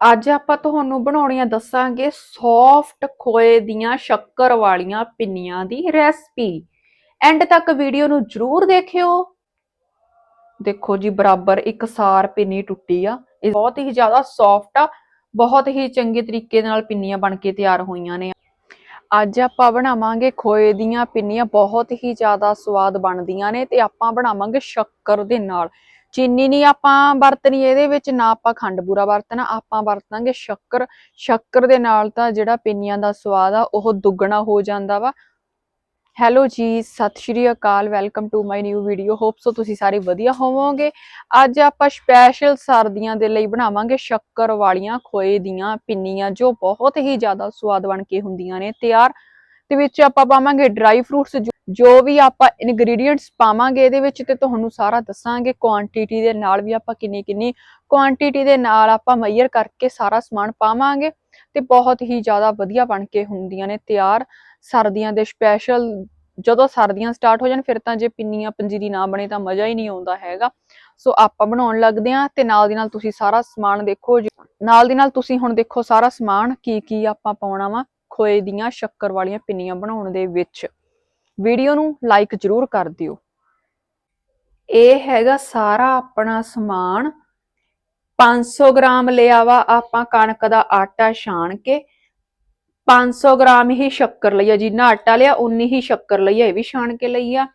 ਅੱਜ ਆਪਾਂ ਤੁਹਾਨੂੰ ਬਣਾਉਣੀਆਂ ਦੱਸਾਂਗੇ ਸੌਫਟ ਖੋਏ ਦੀਆਂ ਸ਼ੱਕਰ ਵਾਲੀਆਂ ਪਿੰਨੀਆਂ ਦੀ ਰੈਸਪੀ ਐਂਡ ਤੱਕ ਵੀਡੀਓ ਨੂੰ ਜਰੂਰ ਦੇਖਿਓ। ਦੇਖੋ ਜੀ, ਬਰਾਬਰ ਇੱਕਸਾਰ ਪਿੰਨੀ ਟੁੱਟੀ ਆ। ਇਹ ਬਹੁਤ ਹੀ ਜ਼ਿਆਦਾ ਸੌਫਟ ਆ। ਬਹੁਤ ਹੀ ਚੰਗੇ ਤਰੀਕੇ ਨਾਲ ਪਿੰਨੀਆਂ ਬਣ ਕੇ ਤਿਆਰ ਹੋਈਆਂ ਨੇ। ਅੱਜ ਆਪਾਂ ਬਣਾਵਾਂਗੇ ਖੋਏ ਦੀਆਂ ਪਿੰਨੀਆਂ। ਬਹੁਤ ਹੀ ਜ਼ਿਆਦਾ ਸਵਾਦ ਬਣਦੀਆਂ ਨੇ ਤੇ ਆਪਾਂ ਬਣਾਵਾਂਗੇ ਸ਼ੱਕਰ ਦੇ ਨਾਲ। ਚੀਨੀ ਨਹੀਂ ਆਪਾਂ ਵਰਤਣੀ, ਇਹਦੇ ਵਿੱਚ ਨਾ ਆਪਾਂ ਖੰਡ ਬੂਰਾ ਵਰਤਣਾ, ਆਪਾਂ ਵਰਤਾਂਗੇ ਸ਼ੱਕਰ। ਸ਼ੱਕਰ ਦੇ ਨਾਲ ਤਾਂ ਜਿਹੜਾ ਪਿੰਨੀਆਂ ਦਾ ਸਵਾਦ ਆ, ਉਹ ਦੁੱਗਣਾ ਹੋ ਜਾਂਦਾ ਵਾ। Hello ji, Sat Shri Akal welcome to my new video hope so ਤੁਸੀਂ ਸਾਰੇ ਵਧੀਆ ਹੋਵੋਗੇ। ਅੱਜ ਆਪਾਂ ਸਪੈਸ਼ਲ ਸਰਦੀਆਂ ਦੇ ਲਈ ਬਣਾਵਾਂਗੇ ਸ਼ੱਕਰ ਵਾਲੀਆਂ ਖੋਏ ਦੀਆਂ ਪਿੰਨੀਆਂ, ਜੋ ਬਹੁਤ ਹੀ ਜ਼ਿਆਦਾ ਸਵਾਦ ਬਣ ਕੇ ਹੁੰਦੀਆਂ ਨੇ, ਤਿਆਰ ਤੇ ਵਿੱਚ ਆਪਾਂ ਪਾਵਾਂਗੇ ਡਰਾਈ ਫਰੂਟਸ ਜੋ ਵੀ ਆਪਾਂ ਇਨਗਰੀਡੀਅੰਟਸ ਪਾਵਾਂਗੇ ਇਹਦੇ ਵਿੱਚ ਤੇ ਤੁਹਾਨੂੰ ਸਾਰਾ ਦੱਸਾਂਗੇ ਕੁਆਂਟੀਟੀ ਦੇ ਨਾਲ ਵੀ ਆਪਾਂ ਕਿੰਨੀ ਕਿੰਨੀ ਕੁਆਂਟੀਟੀ ਦੇ ਨਾਲ ਆਪਾਂ ਮੈਜ਼ਰ ਕਰਕੇ ਸਾਰਾ ਸਮਾਨ ਪਾਵਾਂਗੇ ਤੇ ਬਹੁਤ ਹੀ ਜ਼ਿਆਦਾ ਵਧੀਆ ਬਣ ਕੇ ਹੁੰਦੀਆਂ ਨੇ ਤਿਆਰ। ਸਰਦੀਆਂ ਦੇ ਸਪੈਸ਼ਲ ਜਦੋਂ ਸਰਦੀਆਂ ਸਟਾਰਟ ਹੋ ਜਾਣ ਫਿਰ ਤਾਂ ਜੇ ਪਿੰਨੀਆਂ ਪੰਜੀਰੀ ਨਾ ਬਣੇ ਤਾਂ ਮਜ਼ਾ ਹੀ ਨਹੀਂ ਆਉਂਦਾ ਹੈਗਾ। ਸੋ ਆਪਾਂ ਬਣਾਉਣ ਲੱਗਦੇ ਆ ਤੇ ਨਾਲ ਦੀ ਨਾਲ ਤੁਸੀਂ ਸਾਰਾ ਸਮਾਨ ਦੇਖੋ ਨਾਲ ਦੀ ਨਾਲ ਤੁਸੀਂ ਹੁਣ ਦੇਖੋ ਸਾਰਾ ਸਮਾਨ ਕੀ ਕੀ ਆਪਾਂ ਪਾਉਣਾ ਵਾ। ਖੋਏ ਦੀਆਂ ਸ਼ੱਕਰ ਵਾਲੀਆਂ ਪਿੰਨੀਆਂ ਬਣਾਉਣ ਦੇ ਵਿੱਚ ਵੀਡੀਓ ਨੂੰ ਲਾਈਕ ਜਰੂਰ ਕਰ ਦਿਓ। ਇਹ ਹੈਗਾ ਸਾਰਾ ਆਪਣਾ ਸਮਾਨ। 500 ਗ੍ਰਾਮ ਲਿਆ ਵਾ ਆਪਾਂ ਕਣਕ ਦਾ ਆਟਾ ਛਾਣ ਕੇ। 500 ਗ੍ਰਾਮ ਹੀ ਸ਼ੱਕਰ ਲਈ ਆ ਜਿੰਨਾ ਆਟਾ ਲਿਆ, ਉਨੀ ਹੀ ਸ਼ੱਕਰ ਲਈ ਆ ਇਹ ਵੀ ਛਾਣ ਕੇ ਲਈ ਆ।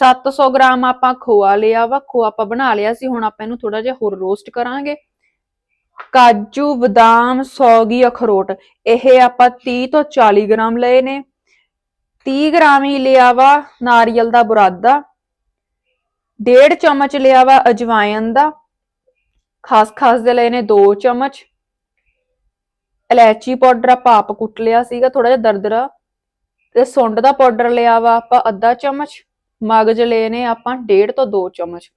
700 ਗ੍ਰਾਮ ਆਪਾਂ ਖੋਆ ਲਿਆ ਵਾ, ਖੋਆ ਆਪਾਂ ਬਣਾ ਲਿਆ ਸੀ, ਹੁਣ ਆਪਾਂ ਇਹਨੂੰ ਥੋੜਾ ਜਿਹਾ ਹੋਰ ਰੋਸਟ ਕਰਾਂਗੇ। ਕਾਜੂ, ਬਦਾਮ, ਸੌਗੀ, ਅਖਰੋਟ। ਇਹ ਆਪਾਂ 30 ਤੋਂ 40 ਗ੍ਰਾਮ ਲਏ ਨੇ। 30 ਗ੍ਰਾਮ ਹੀ ਲਿਆ ਵਾ ਨਾਰੀਅਲ ਦਾ ਬੁਰਾਦਾ। ਡੇਢ ਚਮਚ ਲਿਆ ਵਾ ਅਜਵਾਇਨ ਦਾ। ਖਾਸ ਖਾਸ ਦੇ ਲਏ ਨੇ 2 ਚਮਚ। ਇਲਾਇਚੀ ਪਾਊਡਰ ਆਪਾਂ ਆਪ ਕੁੱਟ ਲਿਆ ਸੀਗਾ ਥੋੜਾ ਜਿਹਾ ਦਰਦਰਾ ਤੇ ਸੁੰਡ ਦਾ ਪਾਊਡਰ ਲਿਆ ਵਾ ਆਪਾਂ ਅੱਧਾ ਚਮਚ। ਮਗਜ ਲਏ ਨੇ ਆਪਾਂ ਡੇਢ ਤੋਂ 2 ਚਮਚ।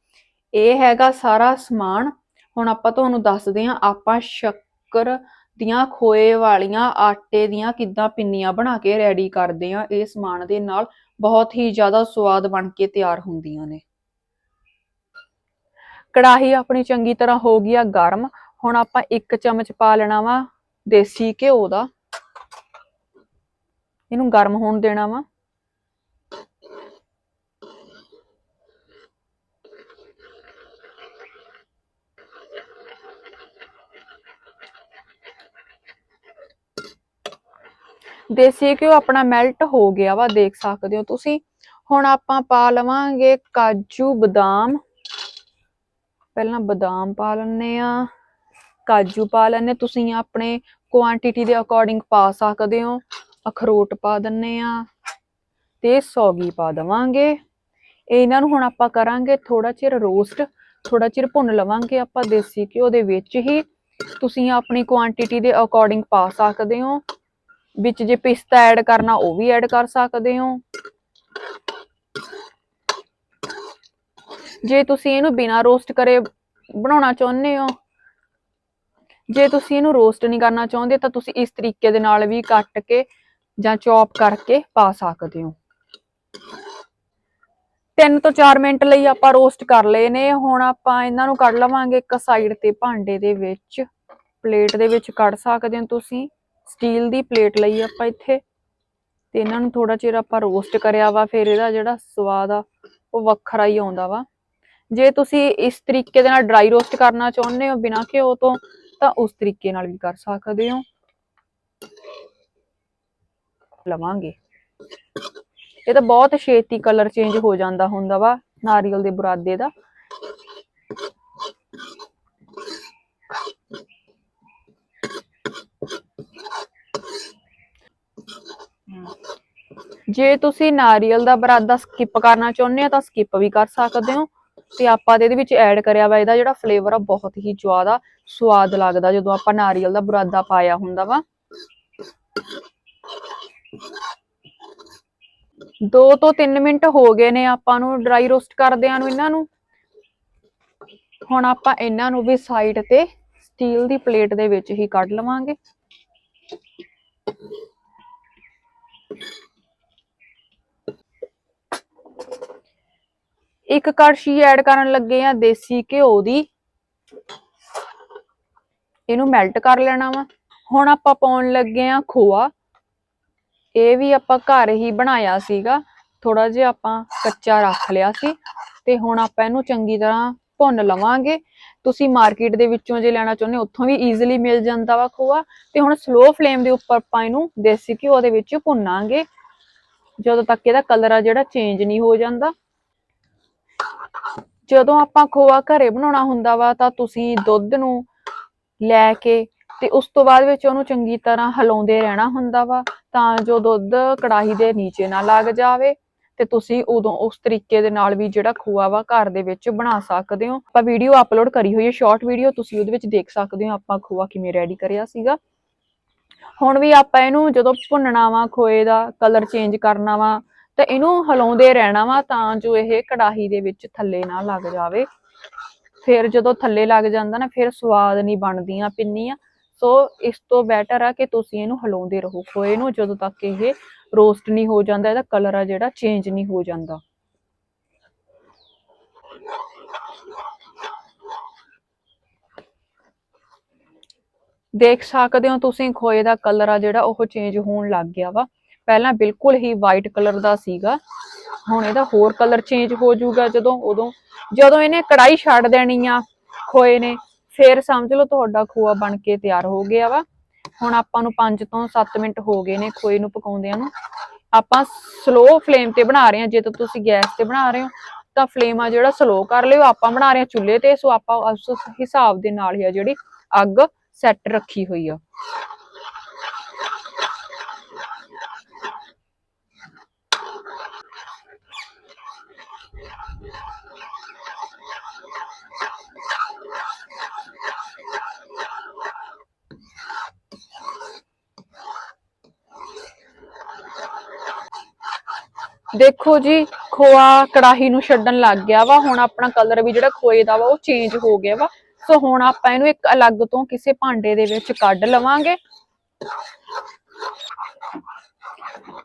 ਇਹ ਹੈਗਾ ਸਾਰਾ ਸਮਾਨ। ਹੁਣ ਆਪਾਂ ਤੁਹਾਨੂੰ ਦੱਸਦੇ ਹਾਂ, ਆਪਾਂ ਸ਼ੱਕਰ ਦੀਆਂ ਖੋਏ ਵਾਲੀਆਂ ਆਟੇ ਦੀਆਂ ਕਿੱਦਾਂ ਪਿੰਨੀਆਂ ਬਣਾ ਕੇ ਰੈਡੀ ਕਰਦੇ ਹਾਂ, ਇਹ ਸਮਾਨ ਦੇ ਨਾਲ ਬਹੁਤ ਹੀ ਜ਼ਿਆਦਾ ਸਵਾਦ ਬਣ ਕੇ ਤਿਆਰ ਹੁੰਦੀਆਂ ਨੇ। ਕੜਾਹੀ ਆਪਣੀ ਚੰਗੀ ਤਰ੍ਹਾਂ ਹੋ ਗਈ ਆ ਗਰਮ, ਹੁਣ ਆਪਾਂ ਇੱਕ ਚਮਚ ਪਾ ਲੈਣਾ ਵਾ ਦੇਸੀ ਘਿਓ ਦਾ। ਇਹਨੂੰ ਗਰਮ ਹੋਣ ਦੇਣਾ ਵਾ। ਦੇਸੀ ਘਿਓ ਆਪਣਾ ਮੈਲਟ ਹੋ ਗਿਆ ਵਾ, ਦੇਖ ਸਕਦੇ ਹੋ ਤੁਸੀਂ। ਹੁਣ ਆਪਾਂ ਪਾ ਲਵਾਂਗੇ ਕਾਜੂ ਬਦਾਮ। ਪਹਿਲਾਂ ਬਦਾਮ ਪਾ ਲੈਣੇ ਆ। ਕਾਜੂ ਪਾ ਲੈਣੇ ਤੁਸੀਂ ਆਪਣੇ ਕੁਆਂਟੀਟੀ ਦੇ ਅਕੋਰਡਿੰਗ ਪਾ ਸਕਦੇ ਹੋ। ਅਖਰੋਟ ਪਾ ਦਿੰਨੇ ਆ ਤੇ ਸੌਗੀ ਪਾ ਦਵਾਂਗੇ। ਇਹਨਾਂ ਨੂੰ ਹੁਣ ਆਪਾਂ ਕਰਾਂਗੇ ਥੋੜਾ ਚਿਰ ਰੋਸਟ ਥੋੜਾ ਚਿਰ ਭੁੰਨ ਲਵਾਂਗੇ ਆਪਾਂ ਦੇਸੀ ਘਿਓ ਦੇ ਵਿੱਚ ਹੀ। ਤੁਸੀਂ ਆਪਣੀ ਕੁਆਂਟੀਟੀ ਦੇ ਅਕੋਰਡਿੰਗ ਪਾ ਸਕਦੇ ਹੋ। ਵਿੱਚ ਜੇ ਪਿਸਤਾ ਐਡ ਕਰਨਾ, ਉਹ ਵੀ ਐਡ ਕਰ ਸਕਦੇ ਹੋ। ਜੇ ਤੁਸੀਂ ਇਹਨੂੰ ਬਿਨਾ ਰੋਸਟ ਕਰੇ ਬਣਾਉਣਾ ਚਾਹੁੰਦੇ ਹੋ, ਜੇ ਤੁਸੀਂ ਇਹਨੂੰ ਰੋਸਟ ਨਹੀਂ ਕਰਨਾ ਚਾਹੁੰਦੇ, ਤਾਂ ਤੁਸੀਂ ਇਸ ਤਰੀਕੇ ਦੇ ਨਾਲ ਵੀ ਕੱਟ ਕੇ ਜਾਂ ਚੌਪ ਕਰਕੇ ਪਾ ਸਕਦੇ ਹੋ। 3 ਤੋਂ 4 ਮਿੰਟ ਲਈ ਆਪਾਂ ਰੋਸਟ ਕਰ ਲਏ ਨੇ। ਹੁਣ ਆਪਾਂ ਇਹਨਾਂ ਨੂੰ ਕੱਢ ਲਵਾਂਗੇ ਇੱਕ ਸਾਈਡ ਤੇ ਭਾਂਡੇ ਦੇ ਵਿੱਚ, ਪਲੇਟ ਦੇ ਵਿੱਚ ਕੱਢ ਸਕਦੇ ਹੋ ਤੁਸੀਂ। ਸਟੀਲ ਦੀ ਪਲੇਟ ਲਈ ਆਪਾਂ ਇੱਥੇ। ਤੇ ਇਹਨਾਂ ਨੂੰ ਥੋੜਾ ਚਿਰ ਆਪਾਂ ਰੋਸਟ ਕਰਿਆ ਵਾ, ਫਿਰ ਇਹਦਾ ਜਿਹੜਾ ਸਵਾਦ ਆ, ਉਹ ਵੱਖਰਾ ਹੀ ਆਉਂਦਾ ਵਾ। ਜੇ ਤੁਸੀਂ ਇਸ ਤਰੀਕੇ ਦੇ ਨਾਲ ਡਰਾਈ ਰੋਸਟ ਕਰਨਾ ਚਾਹੁੰਦੇ ਹੋ ਬਿਨਾਂ ਘਿਓ ਤੋਂ, ਤਾਂ ਉਸ ਤਰੀਕੇ ਨਾਲ ਵੀ ਕਰ ਸਕਦੇ ਹੋ। ਲਵਾਂਗੇ। ਇਹ ਤਾਂ ਬਹੁਤ ਛੇਤੀ ਕਲਰ ਚੇਂਜ ਹੋ ਜਾਂਦਾ ਹੁੰਦਾ ਵਾ, ਨਾਰੀਅਲ ਦੇ ਬੁਰਾਦੇ ਦਾ। ਜੇ ਤੁਸੀਂ ਨਾਰੀਅਲ ਦਾ ਬਰਾਦਾ ਸਕਿਪ ਕਰਨਾ ਚਾਹੁੰਦੇ ਹੋ ਤਾਂ ਸਕਿਪ ਵੀ ਕਰ ਸਕਦੇ ਹੋ। ਤੇ ਆਪਾਂ ਇਹਦੇ ਵਿੱਚ ਐਡ ਕਰਿਆ ਵਾ, ਇਹਦਾ ਜਿਹੜਾ ਫਲੇਵਰ ਆ ਬਹੁਤ ਹੀ ਜ਼ਿਆਦਾ ਸਵਾਦ ਲੱਗਦਾ ਜਦੋਂ ਆਪਾਂ ਨਾਰੀਅਲ ਦਾ ਬਰਾਦਾ ਪਾਇਆ ਹੁੰਦਾ ਵਾ। ਦੋ ਤੋਂ 3 ਮਿੰਟ ਹੋ ਗਏ ਨੇ ਆਪਾਂ ਨੂੰ ਡਰਾਈ ਰੋਸਟ ਕਰਦਿਆਂ ਨੂੰ ਇਹਨਾਂ ਨੂੰ। ਹੁਣ ਆਪਾਂ ਇਹਨਾਂ ਨੂੰ ਵੀ ਸਾਈਡ ਤੇ ਸਟੀਲ ਦੀ ਪਲੇਟ ਦੇ ਵਿੱਚ ਹੀ ਕੱਢ ਲਵਾਂਗੇ। ਇੱਕ ਕੜਛੀ ਐਡ ਕਰਨ ਲੱਗੇ ਆ ਦੇਸੀ ਘਿਓ ਦੀ। ਇਹਨੂੰ ਮੈਲਟ ਕਰ ਲੈਣਾ ਵਾ। ਹੁਣ ਆਪਾਂ ਪਾਉਣ ਲੱਗੇ ਆ ਖੋਆ। ਇਹ ਵੀ ਆਪਾਂ ਘਰ ਹੀ ਬਣਾਇਆ ਸੀਗਾ। ਥੋੜਾ ਜਿਹਾ ਆਪਾਂ ਕੱਚਾ ਰੱਖ ਲਿਆ ਸੀ। ਤੇ ਹੁਣ ਆਪਾਂ ਇਹਨੂੰ ਚੰਗੀ ਤਰ੍ਹਾਂ ਭੁੰਨ ਲਵਾਂਗੇ। ਤੁਸੀਂ ਮਾਰਕੀਟ ਦੇ ਵਿੱਚੋਂ ਜੇ ਲੈਣਾ ਚਾਹੁੰਦੇ ਹੋ, ਉੱਥੋਂ ਵੀ ਈਜ਼ੀਲੀ ਮਿਲ ਜਾਂਦਾ ਵਾ ਖੋਆ। ਤੇ ਹੁਣ ਸਲੋ ਫਲੇਮ ਦੇ ਉੱਪਰ ਆਪਾਂ ਇਹਨੂੰ ਦੇਸੀ ਘਿਓ ਦੇ ਵਿੱਚ ਭੁੰਨਾਂਗੇ। ਜਦੋਂ ਤੱਕ ਇਹਦਾ ਕਲਰ ਆ ਜਿਹੜਾ ਚੇਂਜ ਨਹੀਂ ਹੋ ਜਾਂਦਾ। ਜਦੋਂ ਆਪਾਂ ਖੋਆ ਘਰੇ ਬਣਾਉਣਾ ਹੁੰਦਾ ਵਾ ਤਾਂ ਤੁਸੀਂ ਦੁੱਧ ਨੂੰ ਲੈ ਕੇ ਤੇ ਉਸ ਤੋਂ ਬਾਅਦ ਵਿੱਚ ਉਹਨੂੰ ਚੰਗੀ ਤਰ੍ਹਾਂ ਹਲਾਉਂਦੇ ਰਹਿਣਾ ਹੁੰਦਾ ਵਾ ਤਾਂ ਜੋ ਦੁੱਧ ਕੜਾਹੀ ਦੇ ਨੀਚੇ ਨਾ ਲੱਗ ਜਾਵੇ ਤੇ ਤੁਸੀਂ ਉਦੋਂ ਉਸ ਤਰੀਕੇ ਦੇ ਨਾਲ ਵੀ ਜਿਹੜਾ ਖੋਆ ਵਾ ਘਰ ਦੇ ਵਿੱਚ ਬਣਾ ਸਕਦੇ ਹੋ। ਆਪਾਂ ਵੀਡੀਓ ਅਪਲੋਡ ਕਰੀ ਹੋਈ ਹੈ ਸ਼ਾਰਟ ਵੀਡੀਓ ਤੁਸੀਂ ਉਹਦੇ ਵਿੱਚ ਦੇਖ ਸਕਦੇ ਹੋ ਆਪਾਂ ਖੋਆ ਕਿਵੇਂ ਰੈਡੀ ਕਰਿਆ ਸੀਗਾ। ਹੁਣ ਵੀ ਆਪਾਂ ਇਹਨੂੰ ਜਦੋਂ ਭੁੰਨਣਾ ਵਾ, ਖੋਏ ਦਾ ਕਲਰ ਚੇਂਜ ਕਰਨਾ ਵਾ ਤੇ ਇਹਨੂੰ ਹਲਾਉਂਦੇ ਰਹਿਣਾ ਵਾ ਤਾਂ ਜੋ ਇਹ ਕੜਾਹੀ ਦੇ ਵਿੱਚ ਥੱਲੇ ਨਾ ਲੱਗ ਜਾਵੇ। ਫਿਰ ਜਦੋਂ ਥੱਲੇ ਲੱਗ ਜਾਂਦਾ ਨਾ, ਫਿਰ ਸਵਾਦ ਨਹੀਂ ਬਣਦੀਆਂ ਪਿੰਨੀਆਂ। ਸੋ ਇਸ ਤੋਂ ਬੈਟਰ ਆ ਕਿ ਤੁਸੀਂ ਇਹਨੂੰ ਹਿਲਾਉਂਦੇ ਰਹੋ। ਖੋਏ ਨੂੰ ਜਦੋਂ ਤੱਕ ਇਹ ਰੋਸਟ ਨਹੀਂ ਹੋ ਜਾਂਦਾ, ਇਹਦਾ ਕਲਰ ਆ ਜਿਹੜਾ ਚੇਂਜ ਨਹੀਂ ਹੋ ਜਾਂਦਾ। ਦੇਖ ਸਕਦੇ ਹੋ ਤੁਸੀਂ ਖੋਏ ਦਾ ਕਲਰ ਆ ਜਿਹੜਾ ਉਹ ਚੇਂਜ ਹੋਣ ਲੱਗ ਗਿਆ ਵਾ। ਪਹਿਲਾਂ ਬਿਲਕੁਲ ਹੀ ਵਾਈਟ ਕਲਰ ਦਾ ਸੀਗਾ। ਹੁਣ ਇਹਦਾ ਹੋਰ ਕਲਰ ਚੇਂਜ ਹੋ ਜਾਊਗਾ ਜਦੋਂ ਉਦੋਂ। ਜਦੋਂ ਇਹਨੇ ਕੜਾਈ ਛੱਡ ਦੇਣੀ ਆ, ਖੋਏ ਨੇ, ਫੇਰ ਸਮਝ ਲਓ ਤੁਹਾਡਾ ਖੋਆ ਬਣ ਕੇ ਤਿਆਰ ਹੋ ਗਿਆ ਵਾ। ਹੁਣ ਆਪਾਂ ਨੂੰ 5 ਤੋਂ 7 ਮਿੰਟ ਹੋ ਗਏ ਨੇ ਖੋਏ ਨੂੰ ਪਕਾਉਂਦਿਆਂ ਨੂੰ। ਆਪਾਂ ਸਲੋ ਫਲੇਮ ਤੇ ਬਣਾ ਰਹੇ ਹਾਂ ਜੇ ਤਾਂ ਤੁਸੀਂ ਗੈਸ ਤੇ ਬਣਾ ਰਹੇ ਹੋ, ਤਾਂ ਫਲੇਮ ਆ ਜਿਹੜਾ ਸਲੋ ਕਰ ਲਿਓ। ਆਪਾਂ ਬਣਾ ਰਹੇ ਹਾਂ ਚੁੱਲ੍ਹੇ ਤੇ, ਸੋ ਆਪਾਂ ਉਸ ਹਿਸਾਬ ਦੇ ਨਾਲ ਹੀ ਆ ਜਿਹੜੀ ਅੱਗ ਸੈੱਟ ਰੱਖੀ ਹੋਈ ਆ। ਦੇਖੋ ਜੀ, ਖੋਆ ਕੜਾਹੀ ਨੂੰ ਛੱਡਣ ਲੱਗ ਗਿਆ ਵਾ, ਹੁਣ ਆਪਣਾ ਕਲਰ ਵੀ ਜਿਹੜਾ ਖੋਏ ਦਾ ਵਾ, ਉਹ ਚੇਂਜ ਹੋ ਗਿਆ ਵਾ। ਸੋ ਹੁਣ ਆਪਾਂ ਇਹਨੂੰ ਇੱਕ ਅਲੱਗ ਤੋਂ ਕਿਸੇ ਭਾਂਡੇ ਦੇ ਵਿੱਚ ਕੱਢ ਲਵਾਂਗੇ।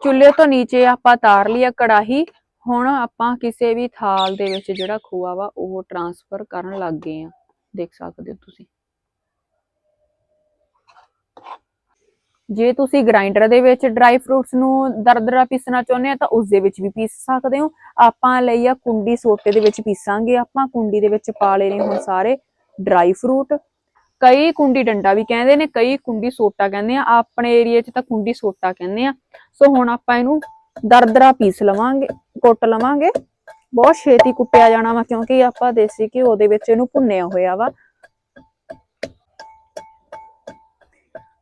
ਚੁੱਲ੍ਹੇ ਤੋਂ ਨੀਚੇ ਆਪਾਂ ਤਾਰ ਲਿਆ ਕੜਾਹੀ। ਹੁਣ ਆਪਾਂ ਕਿਸੇ ਵੀ ਥਾਲ ਦੇ ਵਿੱਚ ਜਿਹੜਾ ਖੋਆ ਵਾ, ਉਹ ਟਰਾਂਸਫਰ ਕਰਨ ਲੱਗ ਗਏ ਆ। ਦੇਖ ਸਕਦੇ ਹੋ ਤੁਸੀਂ। ਜੇ ਤੁਸੀਂ ਗ੍ਰਾਈਂਡਰ ਦੇ ਵਿੱਚ ਡਰਾਈ ਫਰੂਟਸ ਨੂੰ ਦਰਦਰਾ ਪੀਸਣਾ ਚਾਹੁੰਦੇ ਆ, ਤਾਂ ਉਸ ਦੇ ਵਿੱਚ ਵੀ ਪੀਸ ਸਕਦੇ ਹੋ। ਆਪਾਂ ਲਈ ਆ ਕੁੰਡੀ ਸੋਟੇ ਦੇ ਵਿੱਚ ਪੀਸਾਂਗੇ ਆਪਾਂ। ਕੁੰਡੀ ਦੇ ਵਿੱਚ ਪਾ ਲੈਣੇ ਹੁਣ ਸਾਰੇ ਡਰਾਈ ਫਰੂਟ ਕਈ ਕੁੰਡੀ ਡੰਡਾ ਵੀ ਕਹਿੰਦੇ ਨੇ, ਕਈ ਕੁੰਡੀ ਸੋਟਾ ਕਹਿੰਦੇ ਆ। ਆਪਣੇ ਏਰੀਆ 'ਚ ਤਾਂ ਕੁੰਡੀ ਸੋਟਾ ਕਹਿੰਦੇ ਆ। ਸੋ ਹੁਣ ਆਪਾਂ ਇਹਨੂੰ ਦਰਦਰਾ ਪੀਸ ਲਵਾਂਗੇ, ਕੁੱਟ ਲਵਾਂਗੇ। ਬਹੁਤ ਛੇਤੀ ਕੁੱਟਿਆ ਜਾਣਾ ਵਾ ਕਿਉਂਕਿ ਆਪਾਂ ਦੇਸੀ ਘਿਓ ਦੇ ਵਿੱਚ ਇਹਨੂੰ ਭੁੰਨਿਆ ਹੋਇਆ ਵਾ।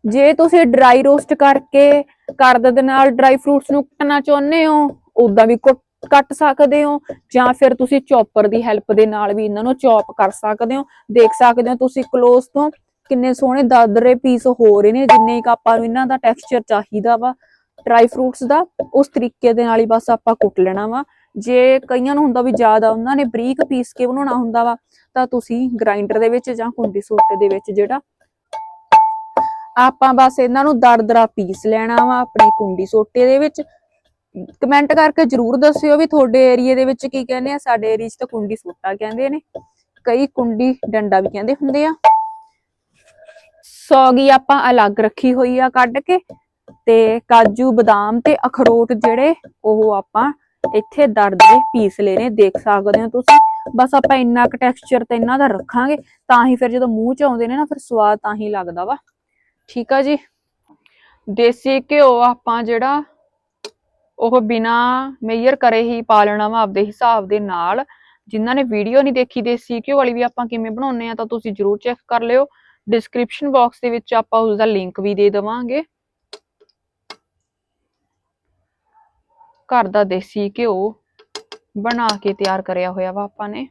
ਜੇ ਤੁਸੀਂ ਡਰਾਈ ਰੋਸਟ ਕਰਕੇ ਕਰਦ ਦੇ ਨਾਲ ਡਰਾਈ ਫਰੂਟਸ ਨੂੰ ਕੱਟਣਾ ਚਾਹੁੰਦੇ ਹੋ ਉਦਾਂ ਵੀ ਕੱਟ ਸਕਦੇ ਹੋ, ਜਾਂ ਫਿਰ ਤੁਸੀਂ ਚੌਪਰ ਦੀ ਹੈਲਪ ਦੇ ਨਾਲ ਵੀ ਇਹਨਾਂ ਨੂੰ ਚੌਪ ਕਰ ਸਕਦੇ ਹੋ। ਦੇਖ ਸਕਦੇ ਹੋ ਤੁਸੀਂ ਕਲੋਜ਼ ਤੋਂ ਕਿੰਨੇ ਸੋਹਣੇ ਦਰਦਰੇ ਪੀਸ ਹੋ ਰਹੇ ਨੇ, ਜਿੰਨੇ ਕੁ ਆਪਾਂ ਨੂੰ ਇਹਨਾਂ ਦਾ ਟੈਕਸਚਰ ਚਾਹੀਦਾ ਵਾ। ਡਰਾਈ ਫਰੂਟਸ ਦਾ ਉਸ ਤਰੀਕੇ ਦੇ ਨਾਲ ਹੀ ਬਸ ਆਪਾਂ ਕੁੱਟ ਲੈਣਾ ਵਾ। ਜੇ ਕਈਆਂ ਨੂੰ ਹੁੰਦਾ ਵੀ ਜ਼ਿਆਦਾ ਉਹਨਾਂ ਨੇ ਬਰੀਕ ਪੀਸ ਕੇ ਬਣਾਉਣਾ ਹੁੰਦਾ ਵਾ, ਤਾਂ ਤੁਸੀਂ ਗ੍ਰਾਈਂਡਰ ਦੇ ਵਿੱਚ ਜਾਂ ਕੁੰਡੀ ਸੋਟੇ ਦੇ ਵਿੱਚ ਜਿਹੜਾ ਆਪਾਂ ਬਸ ਇਹਨਾਂ ਨੂੰ ਦਰਦਰਾ ਪੀਸ ਲੈਣਾ ਵਾ ਆਪਣੀ ਕੁੰਡੀ ਸੋਟੇ ਦੇ ਵਿੱਚ। ਕਮੈਂਟ ਕਰਕੇ ਜਰੂਰ ਦੱਸਿਓ ਵੀ ਤੁਹਾਡੇ ਏਰੀਏ ਦੇ ਵਿੱਚ ਕੀ ਕਹਿੰਦੇ ਆ, ਸਾਡੇ ਏਰੀਏ 'ਚ ਤਾਂ ਕੁੰਡੀ ਸੋਟਾ ਕਹਿੰਦੇ ਨੇ। ਕਈ ਕੁੰਡੀ ਡੰਡਾ ਵੀ ਕਹਿੰਦੇ ਹੁੰਦੇ ਆ। ਸੌਗੀ ਆਪਾਂ ਅਲੱਗ ਰੱਖੀ ਹੋਈ ਆ ਕੱਢ ਕੇ ਤੇ ਕਾਜੂ, ਬਦਾਮ ਤੇ ਅਖਰੋਟ ਜਿਹੜੇ ਉਹ ਆਪਾਂ ਇੱਥੇ ਦਰਦਰੇ ਪੀਸ ਲੈਣੇ, ਦੇਖ ਸਕਦੇ ਹੋ ਤੁਸੀਂ। ਬਸ ਆਪਾਂ ਇੰਨਾ ਕੁ ਟੈਕਸਚਰ ਤੇ ਇਹਨਾਂ ਦਾ ਰੱਖਾਂਗੇ, ਤਾਂ ਹੀ ਫਿਰ ਜਦੋਂ ਮੂੰਹ 'ਚ ਆਉਂਦੇ ਨੇ ਨਾ, ਫਿਰ ਸਵਾਦ ਤਾਂ ਹੀ ਲੱਗਦਾ ਵਾ। ਠੀਕ ਆ ਜੀ। ਦੇਸੀ ਘਿਓ ਆਪਾਂ ਜਿਹੜਾ ਉਹ ਬਿਨਾ ਮੇਜਰ ਕਰੇ ਹੀ ਪਾ ਲੈਣਾ ਵਾ ਆਪਦੇ ਹਿਸਾਬ ਦੇ ਨਾਲ। ਜਿਨ੍ਹਾਂ ਨੇ ਵੀਡੀਓ ਨਹੀਂ ਦੇਖੀ ਦੇਸੀ ਘਿਓ ਵਾਲੀ ਵੀ ਆਪਾਂ ਕਿਵੇਂ ਬਣਾਉਂਦੇ ਆ ਤਾਂ ਤੁਸੀਂ ਜਰੂਰ ਚੈੱਕ ਕਰ ਲਿਓ। ਡਿਸਕ੍ਰਿਪਸ਼ਨ ਬਾਕਸ ਦੇ ਵਿੱਚ ਆਪਾਂ ਉਸ ਦਾ ਲਿੰਕ ਵੀ ਦੇ ਦੇਵਾਂਗੇ। ਘਰ ਦਾ ਦੇਸੀ ਘਿਓ ਬਣਾ ਕੇ ਤਿਆਰ ਕਰਿਆ ਹੋਇਆ ਵਾ ਆਪਾਂ ਨੇ।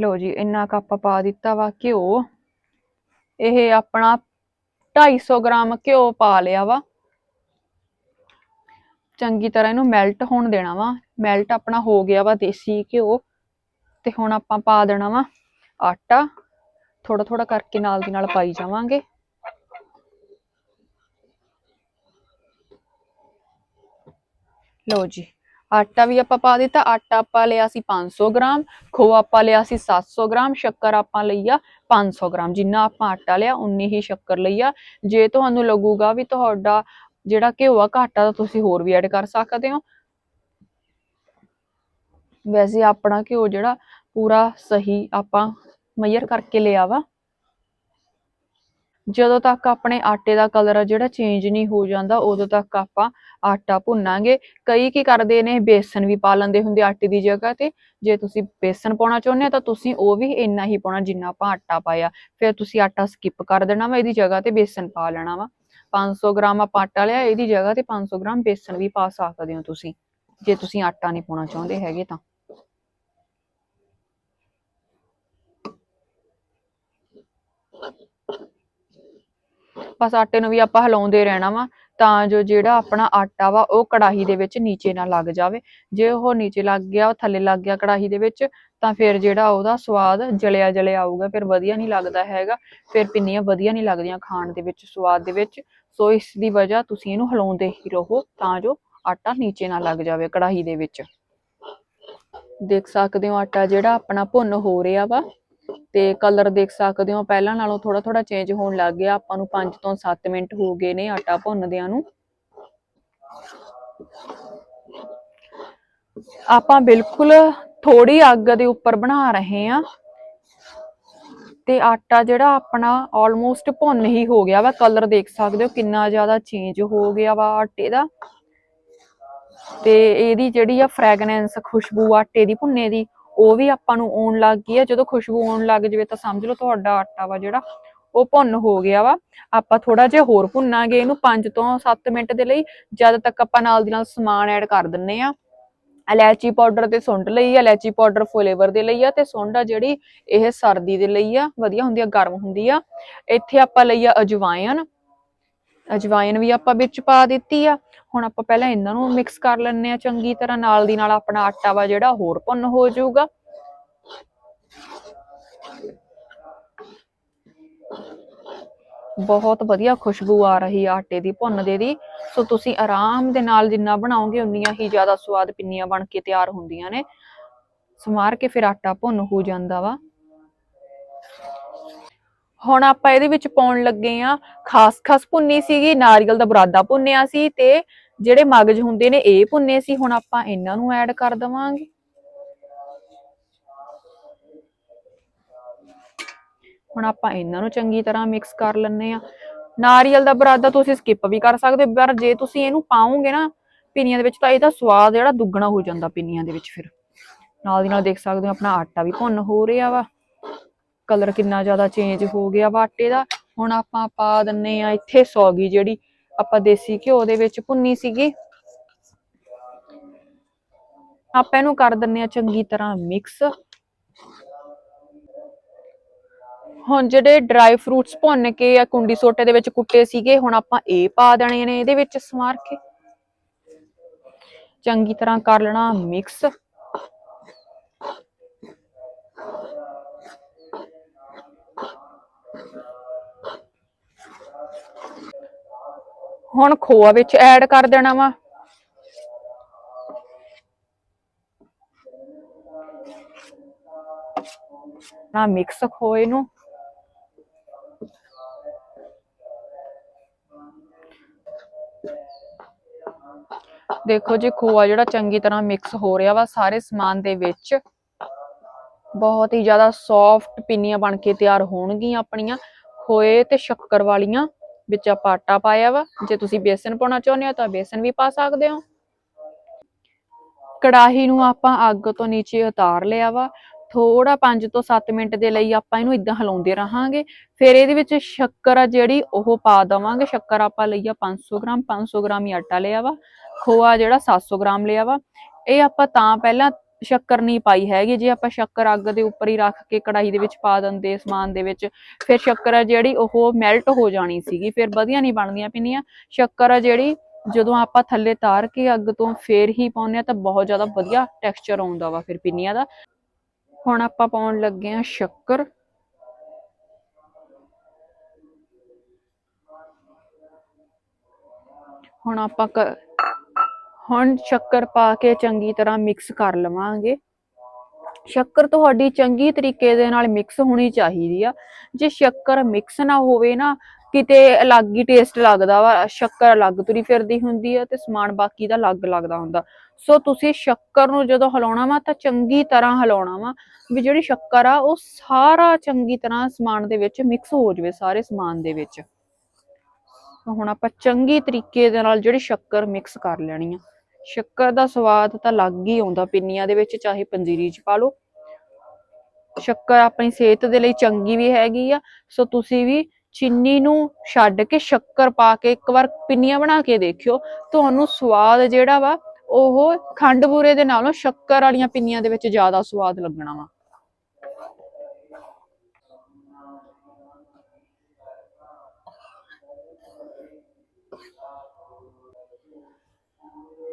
ਲੋ ਜੀ, ਇੰਨਾ ਕੁ ਆਪਾਂ ਪਾ ਦਿੱਤਾ ਵਾ ਘਿਓ। ਇਹ ਆਪਣਾ 250 ਗ੍ਰਾਮ ਘਿਓ ਪਾ ਲਿਆ ਵਾ। ਚੰਗੀ ਤਰ੍ਹਾਂ ਇਹਨੂੰ ਮੈਲਟ ਹੋਣ ਦੇਣਾ ਵਾ। ਮੈਲਟ ਆਪਣਾ ਹੋ ਗਿਆ ਵਾ ਦੇਸੀ ਘਿਓ। ਤੇ ਹੁਣ ਆਪਾਂ ਪਾ ਦੇਣਾ ਵਾ ਆਟਾ। ਥੋੜਾ ਥੋੜਾ ਕਰਕੇ ਨਾਲ ਦੀ ਨਾਲ ਪਾਈ ਜਾਵਾਂਗੇ। ਲਓ ਜੀ। ਆਟਾ ਵੀ ਆਪਾਂ ਪਾ ਦਿੱਤਾ, ਆਟਾ ਆਪਾਂ ਲਿਆ ਸੀ 500 ਗ੍ਰਾਮ, ਖੋਆ ਆਪਾਂ ਲਿਆ ਸੀ 700 ਗ੍ਰਾਮ, ਸ਼ੱਕਰ ਆਪਾਂ ਲਈ ਆ 500 ਗ੍ਰਾਮ, ਜਿੰਨਾ ਆਪਾਂ ਆਟਾ ਲਿਆ ਉਨੀ ਹੀ ਸ਼ੱਕਰ ਲਈ ਆ। ਜੇ ਤੁਹਾਨੂੰ ਲੱਗੂਗਾ ਵੀ ਤੁਹਾਡਾ ਜਿਹੜਾ ਘਿਓ ਆ, ਘਾਟਾ ਤਾਂ ਤੁਸੀਂ ਹੋਰ ਵੀ ਐਡ ਕਰ ਸਕਦੇ ਹੋ। ਵੈਸੇ ਆਪਣਾ ਘਿਓ ਜਿਹੜਾ ਪੂਰਾ ਸਹੀ ਆਪਾਂ ਮਈਰ ਕਰਕੇ ਲਿਆ ਵਾ। ਜਦੋਂ ਤੱਕ ਆਪਣੇ ਆਟੇ ਦਾ ਕਲਰ ਆ ਜਿਹੜਾ ਚੇਂਜ ਨਹੀਂ ਹੋ ਜਾਂਦਾ, ਉਦੋਂ ਤੱਕ ਆਪਾਂ ਆਟਾ ਭੁੰਨਾਂਗੇ। ਕਈ ਕੀ ਕਰਦੇ ਨੇ, ਬੇਸਨ ਵੀ ਪਾ ਲੈਂਦੇ ਹੁੰਦੇ ਆਟੇ ਦੀ ਜਗ੍ਹਾ ਤੇ। ਜੇ ਤੁਸੀਂ ਬੇਸਨ ਪਾਉਣਾ ਚਾਹੁੰਦੇ ਹੋ ਤਾਂ ਤੁਸੀਂ ਉਹ ਵੀ ਇੰਨਾ ਹੀ ਪਾਉਣਾ ਜਿੰਨਾ ਆਪਾਂ ਆਟਾ ਪਾਇਆ। ਫਿਰ ਤੁਸੀਂ ਆਟਾ ਸਕਿਪ ਕਰ ਦੇਣਾ ਵਾ, ਇਹਦੀ ਜਗ੍ਹਾ ਤੇ ਬੇਸਨ ਪਾ ਲੈਣਾ ਵਾ। 500 ਗ੍ਰਾਮ ਆਪਾਂ ਆਟਾ ਲਿਆ, ਇਹਦੀ ਜਗ੍ਹਾ ਤੇ 500 ਗ੍ਰਾਮ ਬੇਸਨ ਵੀ ਪਾ ਸਕਦੇ ਹੋ ਤੁਸੀਂ। ਜੇ ਤੁਸੀਂ ਆਟਾ ਨਹੀਂ ਪਾਉਣਾ ਚਾਹੁੰਦੇ ਹੈਗੇ ਤਾਂ। ਬਸ ਆਟੇ ਨੂੰ ਵੀ ਆਪਾਂ ਹਿਲਾਉਂਦੇ ਰਹਿਣਾ ਵਾ, ਤਾਂ ਜੋ ਜਿਹੜਾ ਆਪਣਾ ਆਟਾ ਵਾ, ਉਹ ਕੜਾਹੀ ਦੇ ਵਿੱਚ ਨੀਚੇ ਨਾ ਲੱਗ ਜਾਵੇ। ਜੇ ਉਹ ਨੀਚੇ ਲੱਗ ਗਿਆ, ਉਹ ਥੱਲੇ ਲੱਗ ਗਿਆ ਕੜਾਹੀ ਦੇ ਵਿੱਚ, ਤਾਂ ਫਿਰ ਜਿਹੜਾ ਉਹਦਾ ਸਵਾਦ ਜਲਿਆ ਜਲਿਆ ਆਊਗਾ, ਫਿਰ ਵਧੀਆ ਨਹੀਂ ਲੱਗਦਾ ਹੈਗਾ। ਫਿਰ ਪਿੰਨੀਆਂ ਵਧੀਆ ਨਹੀਂ ਲੱਗਦੀਆਂ ਖਾਣ ਦੇ ਵਿੱਚ, ਸਵਾਦ ਦੇ ਵਿੱਚ। ਸੋ ਇਸ ਦੀ ਵਜ੍ਹਾ ਤੁਸੀਂ ਇਹਨੂੰ ਹਿਲਾਉਂਦੇ ਹੀ ਰਹੋ, ਤਾਂ ਜੋ ਆਟਾ ਨੀਚੇ ਨਾ ਲੱਗ ਜਾਵੇ ਕੜਾਹੀ ਦੇ ਵਿੱਚ। ਦੇਖ ਸਕਦੇ ਹੋ ਆਟਾ ਜਿਹੜਾ ਆਪਣਾ ਭੁੰਨ ਹੋ ਰਿਹਾ ਵਾ। ਤੇ ਕਲਰ ਦੇਖ ਸਕਦੇ ਹੋ, ਪਹਿਲਾਂ ਨਾਲੋਂ ਥੋੜਾ ਥੋੜਾ ਚੇਂਜ ਹੋਣ ਲੱਗ ਗਿਆ, ਆਪਾਂ ਨੂੰ 5 ਤੋਂ 7 ਮਿੰਟ ਹੋ ਗਏ ਨੇ ਆਟਾ ਭੁੰਨਦਿਆਂ ਨੂੰ। ਆਪਾਂ ਬਿਲਕੁਲ ਥੋੜੀ ਅੱਗ ਦੇ ਉੱਪਰ ਬਣਾ ਰਹੇ ਆ ਤੇ ਆਟਾ ਜਿਹੜਾ ਆਪਣਾ ਆਲਮੋਸਟ ਭੁੰਨ ਹੀ ਹੋ ਗਿਆ ਵਾ ਕਲਰ ਦੇਖ ਸਕਦੇ ਹੋ ਕਿੰਨਾ ਜ਼ਿਆਦਾ ਚੇਂਜ ਹੋ ਗਿਆ ਵਾ ਆਟੇ ਦਾ। ਤੇ ਇਹਦੀ ਜਿਹੜੀ ਆ ਫ੍ਰੈਗਨੈਂਸ ਖੁਸ਼ਬੂ ਆਟੇ ਦੀ, ਭੁੰਨੇ ਦੀ ਉਹ ਵੀ ਆਪਾਂ ਨੂੰ ਆਉਣ ਲੱਗ ਗਈ ਆ। ਜਦੋਂ ਖੁਸ਼ਬੂ ਆਉਣ ਲੱਗ ਜਵੇ ਤਾਂ ਸਮਝ ਲਓ ਤੁਹਾਡਾ ਆਟਾ ਵਾ ਜਿਹੜਾ, ਉਹ ਭੁੰਨ ਹੋ ਗਿਆ ਵਾ। ਆਪਾਂ ਥੋੜਾ ਜਿਹਾ ਹੋਰ ਭੁੰਨਾਂਗੇ ਇਹਨੂੰ 5 ਤੋਂ 7 ਮਿੰਟ ਦੇ ਲਈ। ਜਦ ਤੱਕ ਆਪਾਂ ਨਾਲ ਦੀ ਨਾਲ ਸਮਾਨ ਐਡ ਕਰ ਦਿੰਨੇ ਆ। ਇਲਾਇਚੀ ਪਾਊਡਰ ਤੇ ਸੁੰਡ ਲਈ ਆ। ਇਲਾਇਚੀ ਪਾਊਡਰ ਫਲੇਵਰ ਦੇ ਲਈ ਆ ਤੇ ਸੁੰਡ ਆ ਜਿਹੜੀ ਇਹ ਸਰਦੀ ਦੇ ਲਈ ਆ। ਵਧੀਆ ਹੁੰਦੀ ਆ, ਗਰਮ ਹੁੰਦੀ ਆ। ਇੱਥੇ ਆਪਾਂ ਲਈ ਆ ਅਜਵਾਇਨ ਅਜਵਾਇਨ ਵੀ ਆਪਾਂ ਵਿੱਚ ਪਾ ਦਿੱਤੀ ਆ। ਹੁਣ ਆਪਾਂ ਪਹਿਲਾਂ ਇਹਨਾਂ ਨੂੰ ਮਿਕਸ ਕਰ ਲੈਣੇ ਆ ਚੰਗੀ ਤਰ੍ਹਾਂ। ਨਾਲ ਦੀ ਨਾਲ ਆਪਣਾ ਆਟਾ ਵਾ ਜਿਹੜਾ ਹੋਰ ਭੁੰਨ ਹੋ ਜਾਊਗਾ। ਬਹੁਤ ਵਧੀਆ ਖੁਸ਼ਬੂ ਆ ਰਹੀ ਆ ਆਟੇ ਦੀ ਭੁੰਨਦੇ ਦੀ। ਸੋ ਤੁਸੀਂ ਆਰਾਮ ਦੇ ਨਾਲ ਜਿੰਨਾ ਬਣਾਓਗੇ, ਉਨੀਆਂ ਹੀ ਜ਼ਿਆਦਾ ਸਵਾਦ ਪਿੰਨੀਆਂ ਬਣ ਕੇ ਤਿਆਰ ਹੁੰਦੀਆਂ ਨੇ। ਸਮਾਰ ਕੇ ਫਿਰ ਆਟਾ ਭੁੰਨ ਹੋ ਜਾਂਦਾ ਵਾ। ਹੁਣ ਆਪਾਂ ਇਹਦੇ ਵਿੱਚ ਪਾਉਣ ਲੱਗੇ ਆ ਖਾਸ ਖਾਸ ਭੁੰਨੀ ਸੀਗੀ, ਨਾਰੀਅਲ ਦਾ ਬਰਾਦਾ ਭੁੰਨਿਆ ਸੀ ਤੇ ਜਿਹੜੇ ਮਗਜ ਹੁੰਦੇ ਨੇ ਇਹ ਭੁੰਨੇ ਸੀ, ਹੁਣ ਆਪਾਂ ਇਹਨਾਂ ਨੂੰ ਐਡ ਕਰ ਦਵਾਂਗੇ। ਹੁਣ ਆਪਾਂ ਇਹਨਾਂ ਨੂੰ ਚੰਗੀ ਤਰ੍ਹਾਂ ਮਿਕਸ ਕਰ ਲੈਣੇ ਆ ਨਾਰੀਅਲ ਦਾ ਬਰਾਦਾ ਤੁਸੀਂ ਸਕਿਪ ਵੀ ਕਰ ਸਕਦੇ ਹੋ, ਪਰ ਜੇ ਤੁਸੀਂ ਇਹਨੂੰ ਪਾਓਗੇ ਨਾ ਪਿੰਨੀਆਂ ਦੇ ਵਿੱਚ ਤਾਂ ਇਹਦਾ ਸਵਾਦ ਜਿਹੜਾ ਦੁੱਗਣਾ ਹੋ ਜਾਂਦਾ ਪਿੰਨੀਆਂ ਦੇ ਵਿੱਚ ਫਿਰ। ਨਾਲ ਦੀ ਨਾਲ ਦੇਖ ਸਕਦੇ ਹੋ, ਆਪਣਾ ਆਟਾ ਵੀ ਭੁੰਨ ਹੋ ਰਿਹਾ ਵਾ। ਕਲਰ ਕਿੰਨਾ ਜ਼ਿਆਦਾ ਚੇਂਜ ਹੋ ਗਿਆ। ਵਾ ਆਟੇ ਦਾ ਹੁਣ ਆਪਾਂ ਪਾ ਦਿੰਨੇ ਆ ਇੱਥੇ ਸੌਗੀ ਜਿਹੜੀ ਆਪਾਂ ਦੇਸੀ ਘਿਓ ਦੇ ਵਿੱਚ ਭੁੰਨੀ ਸੀਗੀ। ਆਪਾਂ ਇਹਨੂੰ ਕਰ ਦਿੰਨੇ ਆ ਚੰਗੀ ਤਰ੍ਹਾਂ ਮਿਕਸ ਹੁਣ ਜਿਹੜੇ ਡਰਾਈ ਫਰੂਟਸ ਭੁੰਨ ਕੇ ਆ ਕੁੰਡੀ ਸੋਟੇ ਦੇ ਵਿੱਚ ਕੁੱਟੇ ਸੀਗੇ, ਹੁਣ ਆਪਾਂ ਇਹ ਪਾ ਦੇਣੇ ਨੇ ਇਹਦੇ ਵਿੱਚ ਸਮਾਰ ਕੇ। ਚੰਗੀ ਤਰ੍ਹਾਂ ਕਰ ਲੈਣਾ ਮਿਕਸ ਹੁਣ ਖੋਆ ਵਿੱਚ ਐਡ ਕਰ ਦੇਣਾ ਵਾ। ਨਾ ਮਿਕਸ ਖੋਏ ਨੂੰ ਦੇਖੋ ਜੀ, ਖੋਆ ਜਿਹੜਾ ਚੰਗੀ ਤਰ੍ਹਾਂ ਮਿਕਸ ਹੋ ਰਿਹਾ ਵਾ ਸਾਰੇ ਸਮਾਨ ਦੇ ਵਿੱਚ। ਬਹੁਤ ਹੀ ਜ਼ਿਆਦਾ ਸੌਫਟ ਪਿੰਨੀਆਂ ਬਣ ਕੇ ਤਿਆਰ ਹੋਣਗੀਆਂ ਆਪਣੀਆਂ। ਖੋਏ ਤੇ ਸ਼ੱਕਰ ਵਾਲੀਆਂ। ਵਿੱਚ ਆਪਾਂ ਆਟਾ ਪਾਇਆ ਵਾ। ਜੇ ਤੁਸੀਂ ਬੇਸਨ ਪਾਉਣਾ ਚਾਹੁੰਦੇ ਹੋ ਤਾਂ ਬੇਸਨ ਵੀ ਪਾ ਸਕਦੇ ਹੋ। ਕੜਾਹੀ ਨੂੰ ਆਪਾਂ ਅੱਗ ਤੋਂ ਨੀਚੇ ਉਤਾਰ ਲਿਆ ਵਾ। ਥੋੜਾ 5 ਤੋਂ 7 ਮਿੰਟ ਦੇ ਲਈ ਆਪਾਂ ਇਹਨੂੰ ਇਦਾਂ ਹਿਲਾਉਂਦੇ ਰਹਾਂਗੇ। ਫਿਰ ਇਹਦੇ ਵਿੱਚ ਸ਼ੱਕਰ ਆ ਜਿਹੜੀ, ਉਹ ਪਾ ਦਵਾਂਗੇ। ਸ਼ੱਕਰ ਆਪਾਂ ਲਈ ਆ 500 ਗ੍ਰਾਮ। 500 ਗ੍ਰਾਮ ਹੀ ਆਟਾ ਲਿਆ ਵਾ। ਖੋਆ ਜਿਹੜਾ 700 ਗ੍ਰਾਮ ਲਿਆ ਵਾ। ਇਹ ਆਪਾਂ ਤਾਂ ਪਹਿਲਾਂ ਸ਼ੱਕਰ ਨਹੀਂ ਪਾਈ ਹੈਗੀ, ਜੇ ਆਪਾਂ ਸ਼ੱਕਰ ਅੱਗ ਦੇ ਉੱਪਰ ਹੀ ਰੱਖ ਕੇ ਕੜਾਹੀ ਦੇ ਵਿੱਚ ਪਾ ਦਿੰਦੇ, ਸਮਾਨ ਦੇ ਵਿੱਚ, ਫਿਰ ਸ਼ੱਕਰ ਆ ਜਿਹੜੀ ਉਹ ਮੈਲਟ ਹੋ ਜਾਣੀ ਸੀਗੀ, ਫਿਰ ਵਧੀਆ ਨਹੀਂ ਬਣਦੀਆਂ ਪਿੰਨੀਆਂ। ਸ਼ੱਕਰ ਆ ਜਿਹੜੀ ਜਦੋਂ ਆਪਾਂ ਥੱਲੇ ਤਾਰ ਕੇ ਅੱਗ ਤੋਂ ਫੇਰ ਹੀ ਪਾਉਂਦੇ ਆ ਤਾਂ ਬਹੁਤ ਜ਼ਿਆਦਾ ਵਧੀਆ ਟੈਕਸਚਰ ਆਉਂਦਾ ਵਾ ਫਿਰ ਪਿੰਨੀਆਂ ਦਾ। ਹੁਣ ਆਪਾਂ ਪਾਉਣ ਲੱਗੇ ਆ ਸ਼ੱਕਰ। ਹੁਣ ਆਪਾਂ ਹੁਣ ਸ਼ੱਕਰ ਪਾ ਕੇ ਚੰਗੀ ਤਰ੍ਹਾਂ ਮਿਕਸ ਕਰ ਲਵਾਂਗੇ। ਸ਼ੱਕਰ ਤੁਹਾਡੀ ਚੰਗੀ ਤਰੀਕੇ ਦੇ ਨਾਲ ਮਿਕਸ ਹੋਣੀ ਚਾਹੀਦੀ ਆ। ਜੇ ਸ਼ੱਕਰ ਮਿਕਸ ਨਾ ਹੋਵੇ ਨਾ, ਕਿਤੇ ਅਲੱਗ ਹੀ ਟੇਸਟ ਲੱਗਦਾ ਵਾ, ਸ਼ੱਕਰ ਅਲੱਗ ਤੁਰੀ ਫਿਰਦੀ ਹੁੰਦੀ ਆ ਤੇ ਸਮਾਨ ਬਾਕੀ ਦਾ ਅਲੱਗ ਲੱਗਦਾ ਹੁੰਦਾ। ਸੋ ਤੁਸੀਂ ਸ਼ੱਕਰ ਨੂੰ ਜਦੋਂ ਹਲਾਉਣਾ ਵਾ ਤਾਂ ਚੰਗੀ ਤਰ੍ਹਾਂ ਹਿਲਾਉਣਾ ਵਾ ਵੀ ਜਿਹੜੀ ਸ਼ੱਕਰ ਆ, ਉਹ ਸਾਰਾ ਚੰਗੀ ਤਰ੍ਹਾਂ ਸਮਾਨ ਦੇ ਵਿੱਚ ਮਿਕਸ ਹੋ ਜਾਵੇ, ਸਾਰੇ ਸਮਾਨ ਦੇ ਵਿੱਚ। ਹੁਣ ਆਪਾਂ ਚੰਗੀ ਤਰੀਕੇ ਦੇ ਨਾਲ ਜਿਹੜੀ ਸ਼ੱਕਰ ਮਿਕਸ ਕਰ ਲੈਣੀ ਆ। ਸ਼ੱਕਰ ਦਾ ਸਵਾਦ ਤਾਂ ਅਲੱਗ ਹੀ ਆਉਂਦਾ, ਪਿੰਨੀਆਂ ਦੇ ਵਿੱਚ ਚਾਹੇ ਪੰਜੀਰੀ 'ਚ ਪਾ ਲਓ। ਸ਼ੱਕਰ ਆਪਣੀ ਸਿਹਤ ਦੇ ਲਈ ਚੰਗੀ ਵੀ ਹੈਗੀ ਆ, ਸੋ ਤੁਸੀਂ ਵੀ ਚੀਨੀ ਨੂੰ ਛੱਡ ਕੇ ਸ਼ੱਕਰ ਪਾ ਕੇ ਇੱਕ ਵਾਰ ਪਿੰਨੀਆਂ ਬਣਾ ਕੇ ਦੇਖਿਓ। ਤੁਹਾਨੂੰ ਸਵਾਦ ਜਿਹੜਾ ਵਾ, ਉਹ ਖੰਡ ਬੂਰੇ ਦੇ ਨਾਲੋਂ ਸ਼ੱਕਰ ਵਾਲੀਆਂ ਪਿੰਨੀਆਂ ਦੇ ਵਿੱਚ ਜ਼ਿਆਦਾ ਸਵਾਦ ਲੱਗਣਾ ਵਾ।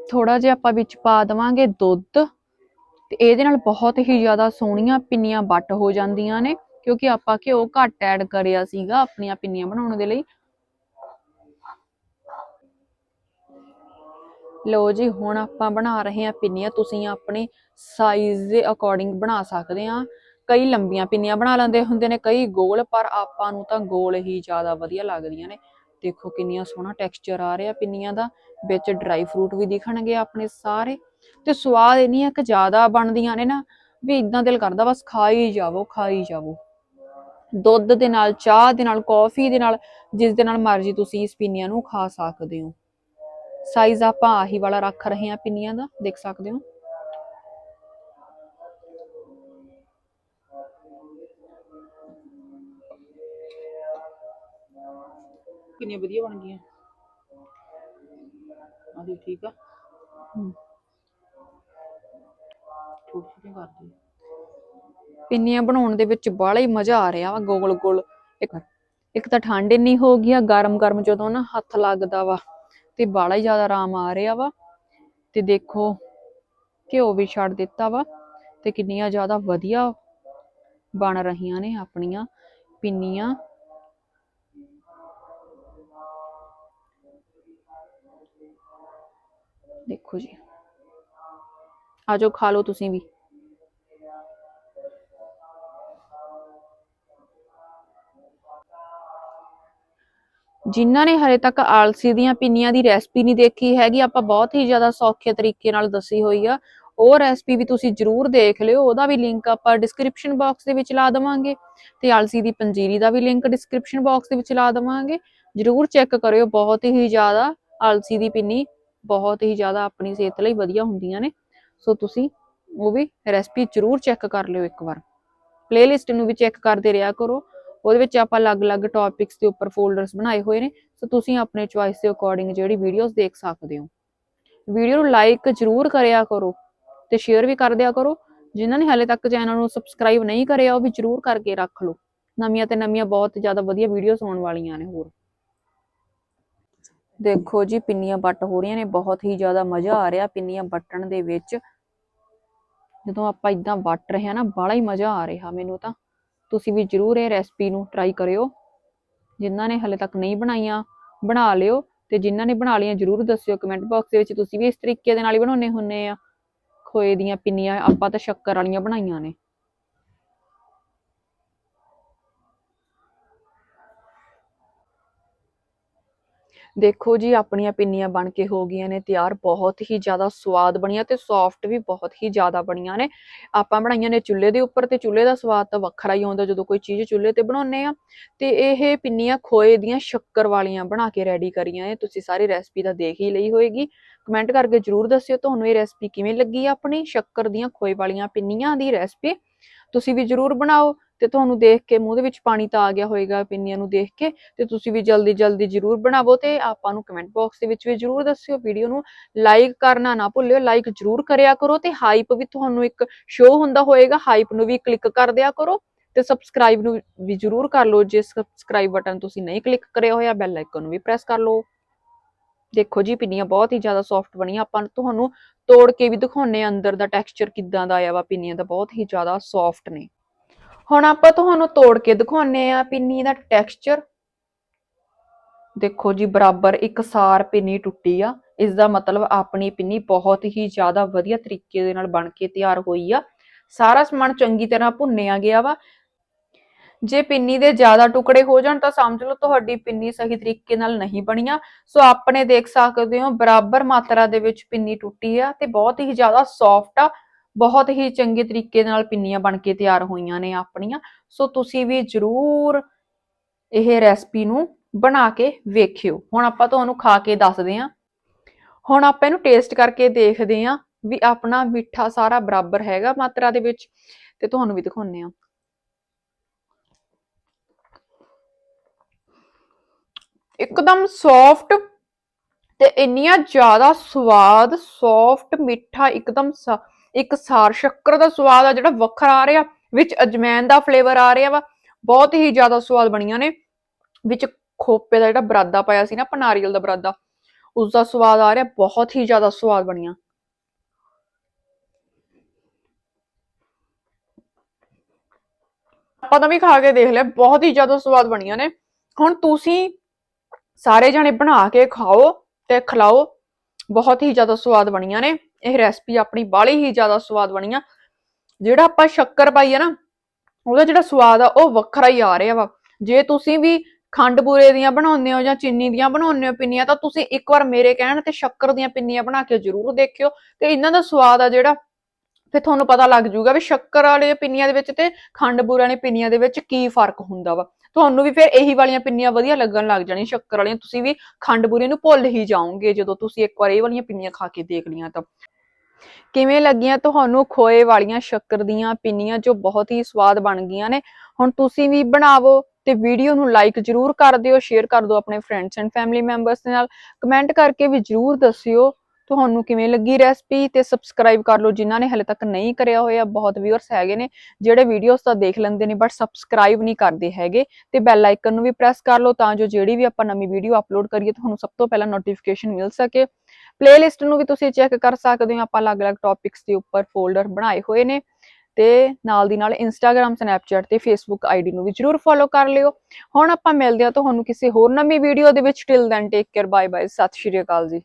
ਥੋੜਾ ਜਿਹਾ ਆਪਾਂ ਵਿੱਚ ਪਾ ਦਵਾਂਗੇ ਦੁੱਧ ਤੇ ਇਹਦੇ ਨਾਲ ਬਹੁਤ ਹੀ ਜ਼ਿਆਦਾ ਸੋਹਣੀਆਂ ਪਿੰਨੀਆਂ ਬੱਟ ਹੋ ਜਾਂਦੀਆਂ ਨੇ, ਕਿਉਂਕਿ ਆਪਾਂ ਘਿਓ ਘੱਟ ਐਡ ਕਰਿਆ ਸੀਗਾ ਆਪਣੀਆਂ ਪਿੰਨੀਆਂ ਬਣਾਉਣ ਦੇ ਲਈ। ਲਓ ਜੀ, ਹੁਣ ਆਪਾਂ ਬਣਾ ਰਹੇ ਹਾਂ ਪਿੰਨੀਆਂ, ਤੁਸੀਂ ਆਪਣੇ ਸਾਈਜ਼ ਦੇ ਅਕੋਰਡਿੰਗ ਬਣਾ ਸਕਦੇ ਆ ਕਈ ਲੰਬੀਆਂ ਪਿੰਨੀਆਂ ਬਣਾ ਲੈਂਦੇ ਹੁੰਦੇ ਨੇ, ਕਈ ਗੋਲ, ਪਰ ਆਪਾਂ ਨੂੰ ਤਾਂ ਗੋਲ ਹੀ ਜ਼ਿਆਦਾ ਵਧੀਆ ਲੱਗਦੀਆਂ ਨੇ। ਦੇਖੋ ਕਿੰਨੀਆਂ ਸੋਹਣਾ ਟੈਕਸਚਰ ਆ ਰਿਹਾ ਪਿੰਨੀਆਂ ਦਾ, ਵਿੱਚ ਡਰਾਈ ਫਰੂਟ ਵੀ ਦਿਖਣਗੇ ਆਪਣੇ ਸਾਰੇ। ਤੇ ਸਵਾਦ ਇੰਨੀਆਂ ਕਿ ਜ਼ਿਆਦਾ ਬਣਦੀਆਂ ਨੇ ਨਾ, ਵੀ ਇਦਾਂ ਦਿਲ ਕਰਦਾ ਬਸ ਖਾਈ ਜਾਵੋ ਖਾਈ ਜਾਵੋ। ਦੁੱਧ ਦੇ ਨਾਲ, ਚਾਹ ਦੇ ਨਾਲ ਕੌਫੀ ਦੇ ਨਾਲ, ਜਿਸ ਦੇ ਨਾਲ ਮਰਜ਼ੀ ਤੁਸੀਂ ਇਸ ਪਿੰਨੀਆਂ ਨੂੰ ਖਾ ਸਕਦੇ ਹੋ। ਸਾਈਜ਼ ਆਪਾਂ ਆਹੀ ਵਾਲਾ ਰੱਖ ਰਹੇ ਹਾਂ ਪਿੰਨੀਆਂ ਦਾ, ਦੇਖ ਸਕਦੇ ਹੋ। ਕਿੰਨੀਆਂ ਵਧੀਆ ਬਣ ਗਈਆਂ। ਆ ਠੀਕ ਆ। ਛੋਟੀ ਛੋਟੀ ਪਿੰਨੀਆਂ ਬਣਾਉਣ ਦੇ ਵਿੱਚ ਬੜਾ ਹੀ ਮਜ਼ਾ ਆ ਰਿਹਾ ਵਾ ਗੋਲ ਗੋਲ। ਇੱਕ ਇੱਕ ਤਾਂ ਠੰਡ ਇੰਨੀ ਹੋ ਗਈ ਆ ਗਰਮ ਗਰਮ ਜਦੋਂ ਨਾ ਹੱਥ ਲੱਗਦਾ ਵਾ ਤੇ ਬੜਾ ਹੀ ਜ਼ਿਆਦਾ ਆਰਾਮ ਆ ਰਿਹਾ ਵਾ। ਤੇ ਦੇਖੋ ਘਿਓ ਵੀ ਛੱਡ ਦਿੱਤਾ ਵਾ ਤੇ ਕਿੰਨੀਆਂ ਜ਼ਿਆਦਾ ਵਧੀਆ ਬਣ ਰਹੀਆਂ ਨੇ ਆਪਣੀਆਂ ਪਿੰਨੀਆਂ। ਦੇਖੋ ਜੀ। ਆਜੋ ਖਾ ਲਓ ਤੁਸੀਂ ਵੀ। ਜਿਨ੍ਹਾਂ ਨੇ ਹਲੇ ਤੱਕ ਆਲਸੀ ਦੀਆਂ ਪਿੰਨੀਆਂ ਦੀ ਰੈਸਪੀ ਨਹੀਂ ਦੇਖੀ ਹੈਗੀ, ਆਪਾਂ ਬਹੁਤ ਹੀ ਜ਼ਿਆਦਾ ਸੌਖੇ ਤਰੀਕੇ ਨਾਲ ਦੱਸੀ ਹੋਈ ਆ। ਉਹ ਰੈਸਪੀ ਵੀ ਤੁਸੀਂ ਜਰੂਰ ਦੇਖ ਲਿਓ, ਉਹਦਾ ਵੀ ਲਿੰਕ ਆਪਾਂ ਡਿਸਕ੍ਰਿਪਸ਼ਨ ਬਾਕਸ ਦੇ ਵਿੱਚ ਲਾ ਦੇਵਾਂਗੇ ਤੇ ਆਲਸੀ ਦੀ ਪੰਜੀਰੀ ਦਾ ਵੀ ਲਿੰਕ ਡਿਸਕ੍ਰਿਪਸ਼ਨ ਬਾਕਸ ਦੇ ਵਿੱਚ ਲਾ ਦੇਵਾਂਗੇ। ਜਰੂਰ ਚੈੱਕ ਕਰਿਓ, ਬਹੁਤ ਹੀ ਜ਼ਿਆਦਾ ਆਲਸੀ ਦੀ ਪਿੰਨੀ। ਬਹੁਤ ਹੀ ਜ਼ਿਆਦਾ ਆਪਣੀ ਸਿਹਤ ਲਈ ਵਧੀਆ ਹੁੰਦੀਆਂ ਨੇ। ਸੋ ਤੁਸੀਂ ਉਹ ਵੀ ਰੈਸਪੀ ਜਰੂਰ ਚੈੱਕ ਕਰ ਲਿਓ ਇੱਕ ਵਾਰ। ਪਲੇਲਿਸਟ ਨੂੰ ਵੀ ਚੈੱਕ ਕਰਦੇ ਰਿਹਾ ਕਰੋ। ਉਹਦੇ ਵਿੱਚ ਆਪਾਂ ਅਲੱਗ-ਅਲੱਗ ਟੌਪਿਕਸ ਦੇ ਉੱਪਰ ਫੋਲਡਰਸ ਬਣਾਏ ਹੋਏ ਨੇ। ਸੋ ਤੁਸੀਂ ਆਪਣੇ ਚੁਆਇਸ ਦੇ ਅਕੋਰਡਿੰਗ ਜਿਹੜੀ ਵੀਡੀਓਜ਼ ਦੇਖ ਸਕਦੇ ਹੋ। ਵੀਡੀਓ ਨੂੰ ਲਾਈਕ ਜਰੂਰ ਕਰਿਆ ਕਰੋ ਤੇ ਸ਼ੇਅਰ ਵੀ ਕਰ ਦਿਆ ਕਰੋ। ਜਿਨ੍ਹਾਂ ਨੇ ਹਾਲੇ ਤੱਕ ਚੈਨਲ ਨੂੰ ਸਬਸਕ੍ਰਾਈਬ ਨਹੀਂ ਕਰਿਆ, ਉਹ ਵੀ ਜਰੂਰ ਕਰਕੇ ਰੱਖ ਲਓ। ਨਵੀਆਂ ਤੇ ਨਵੀਆਂ ਬਹੁਤ ਜ਼ਿਆਦਾ ਵਧੀਆ ਵੀਡੀਓਜ਼ ਆਉਣ ਵਾਲੀਆਂ ਨੇ ਹੋਰ। ਦੇਖੋ ਜੀ, ਪਿੰਨੀਆਂ ਬੱਟ ਹੋ ਰਹੀਆਂ ਨੇ, ਬਹੁਤ ਹੀ ਜ਼ਿਆਦਾ ਮਜ਼ਾ ਆ ਰਿਹਾ ਪਿੰਨੀਆਂ ਬੱਟਣ ਦੇ ਵਿੱਚ। ਜਦੋਂ ਆਪਾਂ ਇਦਾਂ ਵੱਟ ਰਹੇ ਹਾਂ ਨਾ ਬੜਾ ਹੀ ਮਜ਼ਾ ਆ ਰਿਹਾ ਮੈਨੂੰ ਤਾਂ। ਤੁਸੀਂ ਵੀ ਜਰੂਰ ਇਹ ਰੈਸਪੀ ਨੂੰ ਟਰਾਈ ਕਰਿਓ। ਜਿਨ੍ਹਾਂ ਨੇ ਹਲੇ ਤੱਕ ਨਹੀਂ ਬਣਾਈਆਂ, ਬਣਾ ਲਿਓ ਤੇ ਜਿਨ੍ਹਾਂ ਨੇ ਬਣਾ ਲਈਆਂ ਜਰੂਰ ਦੱਸਿਓ ਕਮੈਂਟ ਬਾਕਸ ਦੇ ਵਿੱਚ। ਤੁਸੀਂ ਵੀ ਇਸ ਤਰੀਕੇ ਦੇ ਨਾਲ ਹੀ ਬਣਾਉਣੇ ਹੁੰਨੇ ਆ। ਖੋਏ ਦੀਆਂ ਪਿੰਨੀਆਂ, ਆਪਾਂ ਤਾਂ ਸ਼ੱਕਰ ਵਾਲੀਆਂ ਬਣਾਈਆਂ ਨੇ। ਦੇਖੋ ਜੀ, ਆਪਣੀਆਂ ਪਿੰਨੀਆਂ ਬਣ ਕੇ ਹੋ ਗਈਆਂ ਨੇ, ਤਿਆਰ ਬਹੁਤ ਹੀ ਜ਼ਿਆਦਾ ਸਵਾਦ ਬਣੀਆਂ ਤੇ ਸੌਫਟ ਵੀ ਬਹੁਤ ਹੀ ਜ਼ਿਆਦਾ ਬਣੀਆਂ ਨੇ। ਆਪਾਂ ਬਣਾਈਆਂ ਨੇ ਚੁੱਲ੍ਹੇ ਦੇ ਉੱਪਰ ਤੇ ਚੁੱਲ੍ਹੇ ਦਾ ਸਵਾਦ ਤਾਂ ਵੱਖਰਾ ਹੀ ਆਉਂਦਾ ਜਦੋਂ ਕੋਈ ਚੀਜ਼ ਚੁੱਲ੍ਹੇ ਤੇ ਬਣਾਉਂਦੇ ਆ ਤੇ ਇਹ ਪਿੰਨੀਆਂ ਖੋਏ ਦੀਆਂ ਸ਼ੱਕਰ ਵਾਲੀਆਂ ਬਣਾ ਕੇ ਰੈਡੀ ਕਰੀਆਂ ਨੇ, ਤੁਸੀਂ ਸਾਰੀ ਰੈਸਪੀ ਤਾਂ ਦੇਖ ਹੀ ਲਈ ਹੋਏਗੀ। ਕਮੈਂਟ ਕਰਕੇ ਜਰੂਰ ਦੱਸਿਓ ਤੁਹਾਨੂੰ ਇਹ ਰੈਸਪੀ ਕਿਵੇਂ ਲੱਗੀ ਆਪਣੀ ਸ਼ੱਕਰ ਦੀਆਂ ਖੋਏ ਵਾਲੀਆਂ ਪਿੰਨੀਆਂ ਦੀ ਰੈਸਪੀ ਤੁਸੀਂ ਵੀ ਜਰੂਰ ਬਣਾਓ। ਤੇ ਤੁਹਾਨੂੰ ਦੇਖ ਕੇ ਮੂੰਹ ਦੇ ਵਿੱਚ ਪਾਣੀ ਤਾਂ ਆ ਗਿਆ ਹੋਏਗਾ ਪਿੰਨੀਆਂ ਨੂੰ ਦੇਖ ਕੇ, ਤੇ ਤੁਸੀਂ ਵੀ ਜਲਦੀ ਜਲਦੀ ਜਰੂਰ ਬਣਾਵੋ ਤੇ ਆਪਾਂ ਨੂੰ ਕਮੈਂਟ ਬਾਕਸ ਦੇ ਵਿੱਚ ਵੀ ਜਰੂਰ ਦੱਸਿਓ, ਵੀਡੀਓ ਨੂੰ ਲਾਈਕ ਕਰਨਾ ਨਾ ਭੁੱਲਿਓ ਲਾਈਕ ਜਰੂਰ ਕਰਿਆ ਕਰੋ ਤੇ ਹਾਈਪ ਵੀ ਤੁਹਾਨੂੰ ਇੱਕ ਸ਼ੋ ਹੁੰਦਾ ਹੋਏਗਾ ਹਾਈਪ ਨੂੰ ਵੀ ਕਲਿੱਕ ਕਰ ਦਿਆ ਕਰੋ ਤੇ ਸਬਸਕ੍ਰਾਈਬ ਨੂੰ ਵੀ ਜਰੂਰ ਕਰ ਲਓ, ਜੇ ਸਬਸਕ੍ਰਾਈਬ ਬਟਨ ਤੁਸੀਂ ਨਹੀਂ ਕਲਿੱਕ ਕਰਿਆ ਹੋਇਆ ਬੈਲ ਆਈਕਨ ਨੂੰ ਵੀ ਪ੍ਰੈਸ ਕਰ ਲਓ। ਦੇਖੋ ਜੀ, ਪਿੰਨੀਆਂ ਬਹੁਤ ਹੀ ਜ਼ਿਆਦਾ ਸੌਫਟ ਬਣੀਆਂ, ਆਪਾਂ ਤੁਹਾਨੂੰ ਤੋੜ ਕੇ ਵੀ ਦਿਖਾਉਣੇ ਆ ਅੰਦਰ ਦਾ ਟੈਕਸਚਰ ਕਿੱਦਾਂ ਦਾ ਆਇਆ ਵਾ, ਪਿੰਨੀਆਂ ਦਾ ਬਹੁਤ ਹੀ ਜ਼ਿਆਦਾ ਸੌਫਟ ਨੇ। ਹੁਣ ਆਪਾਂ ਤੁਹਾਨੂੰ ਤੋੜ ਕੇ ਦਿਖਾਉਣੇ ਆ ਪਿੰਨੀ ਦਾ ਟੈਕਸਚਰ ਦੇਖੋ ਜੀ, ਬਰਾਬਰ ਇੱਕ ਸਾਰ ਪਿੰਨੀ ਟੁੱਟੀ ਆ। ਇਸ ਦਾ ਮਤਲਬ ਆਪਣੀ ਪਿੰਨੀ ਬਹੁਤ ਹੀ ਜ਼ਿਆਦਾ ਵਧੀਆ ਤਰੀਕੇ ਦੇ ਨਾਲ ਬਣ ਕੇ ਤਿਆਰ ਹੋਈ ਆ। ਸਾਰਾ ਸਮਾਨ ਚੰਗੀ ਤਰ੍ਹਾਂ ਭੁੰਨਿਆ ਗਿਆ ਵਾ। ਜੇ ਪਿੰਨੀ ਦੇ ਜ਼ਿਆਦਾ ਟੁਕੜੇ ਹੋ ਜਾਣ ਤਾਂ ਸਮਝ ਲਓ ਤੁਹਾਡੀ ਪਿੰਨੀ ਸਹੀ ਤਰੀਕੇ ਨਾਲ ਨਹੀਂ ਬਣੀਆਂ। ਸੋ ਆਪਣੇ ਦੇਖ ਸਕਦੇ ਹੋ, ਬਰਾਬਰ ਮਾਤਰਾ ਦੇ ਵਿੱਚ ਪਿੰਨੀ ਟੁੱਟੀ ਆ ਤੇ ਬਹੁਤ ਹੀ ਜ਼ਿਆਦਾ ਸੌਫਟ ਆ। ਬਹੁਤ ਹੀ ਚੰਗੇ ਤਰੀਕੇ ਨਾਲ ਪਿੰਨੀਆਂ ਬਣ ਕੇ ਤਿਆਰ ਹੋਈਆਂ ਨੇ ਆਪਣੀਆਂ। ਸੋ ਤੁਸੀਂ ਵੀ ਜਰੂਰ ਇਹ ਰੈਸਪੀ ਨੂੰ ਬਣਾ ਕੇ ਵੇਖਿਓ। ਹੁਣ ਆਪਾਂ ਤੁਹਾਨੂੰ ਖਾ ਕੇ ਦੱਸਦੇ ਹਾਂ। ਹੁਣ ਆਪਾਂ ਇਹਨੂੰ ਟੇਸਟ ਕਰਕੇ ਦੇਖਦੇ ਹਾਂ ਵੀ ਆਪਣਾ ਮਿੱਠਾ ਸਾਰਾ ਬਰਾਬਰ ਹੈਗਾ ਮਾਤਰਾ ਦੇ ਵਿੱਚ। ਤੇ ਤੁਹਾਨੂੰ ਵੀ ਦਿਖਾਉਂਦੇ ਹਾਂ। ਇੱਕਦਮ ਸੌਫਟ ਤੇ ਇੰਨੀਆਂ ਜ਼ਿਆਦਾ ਸਵਾਦ ਸੌਫਟ ਮਿੱਠਾ ਇੱਕਦਮ ਇੱਕ ਸਾਰ ਸ਼ੱਕਰ ਦਾ ਸਵਾਦ ਆ ਜਿਹੜਾ ਵੱਖਰਾ ਆ ਰਿਹਾ, ਵਿੱਚ ਅਜਮੈਨ ਦਾ ਫਲੇਵਰ ਆ ਰਿਹਾ ਵਾ, ਬਹੁਤ ਹੀ ਜ਼ਿਆਦਾ ਸਵਾਦ ਬਣੀਆਂ ਨੇ, ਵਿੱਚ ਖੋਪੇ ਦਾ ਜਿਹੜਾ ਬਰਾਦਾ ਪਾਇਆ ਸੀ ਨਾ, ਆਪਾਂ ਨਾਰੀਅਲ ਦਾ ਬਰਾਦਾ ਉਸ ਦਾ ਸਵਾਦ ਆ ਰਿਹਾ, ਬਹੁਤ ਹੀ ਜ਼ਿਆਦਾ ਸਵਾਦ ਬਣੀਆਂ। ਆਪਾਂ ਤਾਂ ਵੀ ਖਾ ਕੇ ਦੇਖ ਲਿਆ, ਬਹੁਤ ਹੀ ਜ਼ਿਆਦਾ ਸਵਾਦ ਬਣੀਆਂ ਨੇ। ਹੁਣ ਤੁਸੀਂ ਸਾਰੇ ਜਣੇ ਬਣਾ ਕੇ ਖਾਓ ਤੇ ਖਿਲਾਓ। ਬਹੁਤ ਹੀ ਜ਼ਿਆਦਾ ਸਵਾਦ ਬਣੀਆਂ ਨੇ। ਇਹ ਰੈਸਪੀ ਆਪਣੀ ਬਾਹਲੀ ਹੀ ਜ਼ਿਆਦਾ ਸਵਾਦ ਬਣੀਆਂ। ਜਿਹੜਾ ਆਪਾਂ ਸ਼ੱਕਰ ਪਾਈ ਆ ਨਾ, ਉਹਦਾ ਜਿਹੜਾ ਸਵਾਦ ਆ, ਉਹ ਵੱਖਰਾ ਹੀ ਆ ਰਿਹਾ ਵਾ। ਜੇ ਤੁਸੀਂ ਵੀ ਖੰਡ ਬੂਰੇ ਦੀਆਂ ਬਣਾਉਂਦੇ ਹੋ ਜਾਂ ਚੀਨੀ ਦੀਆਂ ਬਣਾਉਂਦੇ ਹੋ ਪਿੰਨੀਆਂ, ਤਾਂ ਤੁਸੀਂ ਇੱਕ ਵਾਰ ਮੇਰੇ ਕਹਿਣ ਤੇ ਸ਼ੱਕਰ ਦੀਆਂ ਪਿੰਨੀਆਂ ਬਣਾ ਕੇ ਜ਼ਰੂਰ ਦੇਖਿਓ ਤੇ ਇਹਨਾਂ ਦਾ ਸਵਾਦ ਆ ਜਿਹੜਾ ਫਿਰ ਤੁਹਾਨੂੰ ਪਤਾ ਲੱਗ ਜਾਊਗਾ ਵੀ ਸ਼ੱਕਰ ਵਾਲੇ ਪਿੰਨੀਆਂ ਦੇ ਵਿੱਚ ਤੇ ਖੰਡ ਬੂਰੇ ਵਾਲੇ ਪਿੰਨੀਆਂ ਦੇ ਵਿੱਚ ਕੀ ਫ਼ਰਕ ਹੁੰਦਾ ਵਾ। ਤੁਹਾਨੂੰ ਵੀ ਫਿਰ ਇਹੀ ਵਾਲੀਆਂ ਪਿੰਨੀਆਂ ਵਧੀਆ ਲੱਗਣ ਲੱਗ ਜਾਣੀਆਂ, ਸ਼ੱਕਰ ਵਾਲੀਆਂ। ਤੁਸੀਂ ਵੀ ਖੰਡ ਬੂਰੇ ਨੂੰ ਭੁੱਲ ਹੀ ਜਾਓਗੇ ਜਦੋਂ ਤੁਸੀਂ ਇੱਕ ਵਾਰ ਇਹ ਵਾਲੀਆਂ ਪਿੰਨੀਆਂ ਖਾ ਕੇ ਦੇਖ ਲੀਆਂ ਤਾਂ। ਕਿਵੇਂ ਲੱਗੀਆਂ ਤੁਹਾਨੂੰ ਖੋਏ ਵਾਲੀਆਂ ਸ਼ੱਕਰ ਦੀਆਂ ਪਿੰਨੀਆਂ ਜੋ ਬਹੁਤ ਹੀ ਸਵਾਦ ਬਣ ਗਈਆਂ ਨੇ? ਹੁਣ ਤੁਸੀਂ ਵੀ ਬਣਾਵੋ ਤੇ ਵੀਡੀਓ ਨੂੰ ਲਾਈਕ ਜਰੂਰ ਕਰ ਦਿਓ ਸ਼ੇਅਰ ਕਰ ਦਿਓ ਆਪਣੇ ਫਰੈਂਡਸ ਐਂਡ ਫੈਮਿਲੀ ਮੈਂਬਰਸ ਦੇ ਨਾਲ। ਕਮੈਂਟ ਕਰਕੇ ਵੀ ਜਰੂਰ ਦੱਸਿਓ ਤੁਹਾਨੂੰ ਕਿਵੇਂ ਲੱਗੀ ਰੈਸਪੀ ਤੇ ਸਬਸਕ੍ਰਾਈਬ ਕਰ ਲਓ ਜਿਨ੍ਹਾਂ ਨੇ ਹਲੇ ਤੱਕ ਨਹੀਂ ਕਰਿਆ ਹੋਇਆ, ਬਹੁਤ ਵਿਊਅਰਸ ਹੈਗੇ ਨੇ, ਜਿਹੜੇ ਵੀਡੀਓਜ਼ ਤਾਂ ਦੇਖ ਲੈਂਦੇ ਨੇ ਬਟ ਸਬਸਕ੍ਰਾਈਬ ਨਹੀਂ ਕਰਦੇ ਹੈਗੇ ਤੇ ਬੈਲ ਆਈਕਨ ਨੂੰ ਵੀ ਪ੍ਰੈਸ ਕਰ ਲਓ ਤਾਂ ਜੋ ਜਿਹੜੀ ਵੀ ਆਪਾਂ ਨਵੀਂ ਵੀਡੀਓ ਅਪਲੋਡ ਕਰੀਏ ਤੁਹਾਨੂੰ ਸਭ ਤੋਂ ਪਹਿਲਾਂ ਨੋਟੀਫਿਕੇਸ਼ਨ ਮਿਲ ਸਕੇ। ਪਲੇਲਿਸਟ ਨੂੰ ਵੀ ਤੁਸੀਂ ਚੈੱਕ ਕਰ ਸਕਦੇ ਹੋ, ਆਪਾਂ ਅਲੱਗ-ਅਲੱਗ ਟੌਪਿਕਸ ਦੇ ਉੱਪਰ ਫੋਲਡਰ ਬਣਾਏ ਹੋਏ ਨੇ ਤੇ ਨਾਲ ਦੀ ਨਾਲ ਇੰਸਟਾਗ੍ਰam ਸਨੈਪਚੈਟ ਤੇ ਫੇਸਬੁੱਕ ਆਈਡੀ ਨੂੰ ਵੀ ਜਰੂਰ ਫੋਲੋ ਕਰ ਲਿਓ। ਹੁਣ ਆਪਾਂ ਮਿਲਦੇ ਹਾਂ ਤੁਹਾਨੂੰ ਕਿਸੇ ਹੋਰ ਨਵੀਂ ਵੀਡੀਓ ਦੇ ਵਿੱਚ। Till then take care bye bye Sat Shri Akal ਜੀ।